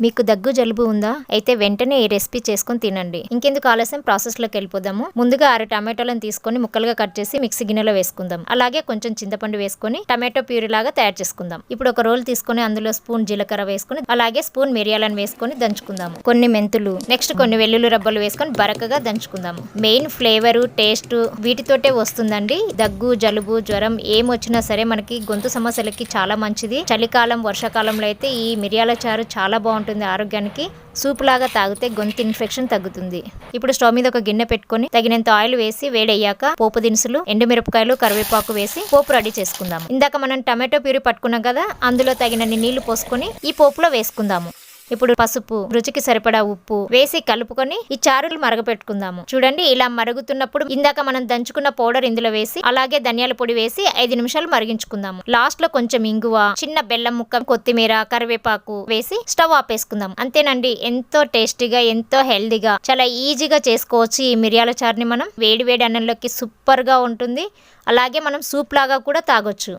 మీకు దగ్గు జలుబు ఉందా? అయితే వెంటనే ఈ రెసిపీ చేసుకొని తినండి. ఇంకెందుకు ఆలస్యం? ప్రాసెస్లోకి వెళ్ళిపోదాము. ముందుగా ఆరు టమాటోలను తీసుకొని ముక్కలుగా కట్ చేసి మిక్సీ గిన్నెలో వేసుకుందాం. అలాగే కొంచెం చింతపండు వేసుకొని టమాటో ప్యూరీ లాగా తయారు చేసుకుందాం. ఇప్పుడు ఒక రోల్ తీసుకొని అందులో స్పూన్ జీలకర్ర వేసుకొని అలాగే స్పూన్ మిరియాలను వేసుకొని దంచుకుందాము. కొన్ని మెంతులు నెక్స్ట్ కొన్ని వెల్లుల్లి రబ్బలు వేసుకొని బరకగా దంచుకుందాము. మెయిన్ ఫ్లేవర్ టేస్ట్ వీటితోటే వస్తుందండి. దగ్గు జలుబు జ్వరం ఏం వచ్చినా సరే మనకి గొంతు సమస్యలకి చాలా మంచిది. చలికాలం వర్షాకాలంలో అయితే ఈ మిరియాల చారు చాలా బాగుంటుంది. ఉంటుంది ఆరోగ్యానికి. సూప్ లాగా తాగితే గొంతు ఇన్ఫెక్షన్ తగ్గుతుంది. ఇప్పుడు స్టవ్ మీద ఒక గిన్నె పెట్టుకొని తగినంత ఆయిల్ వేసి వేడయ్యాక పోపు దినుసులు ఎండుమిరపకాయలు కరివేపాకు వేసి పోపు రెడీ చేసుకుందాము. ఇందాక మనం టమాటో ప్యూరీ పట్టుకున్నాం కదా అందులో తగినన్ని నీళ్ళు పోసుకొని ఈ పోపులో వేసుకుందాము. ఇప్పుడు పసుపు రుచికి సరిపడా ఉప్పు వేసి కలుపుకొని ఈ చారులు మరగపెట్టుకుందాము. చూడండి ఇలా మరుగుతున్నప్పుడు ఇందాక మనం దంచుకున్న పౌడర్ ఇందులో వేసి అలాగే ధనియాల పొడి వేసి ఐదు నిమిషాలు మరిగించుకుందాము. లాస్ట్లో కొంచెం ఇంగువ చిన్న బెల్లం ముక్క కొత్తిమీర కరివేపాకు వేసి స్టవ్ ఆపేసుకుందాం అంతేనండి ఎంతో టేస్టీగా ఎంతో హెల్దీగా చాలా ఈజీగా చేసుకోవచ్చు ఈ మిరియాల చారుని మనం. వేడి వేడి అన్నంలోకి సూపర్గా ఉంటుంది. అలాగే మనం సూప్ లాగా కూడా తాగొచ్చు.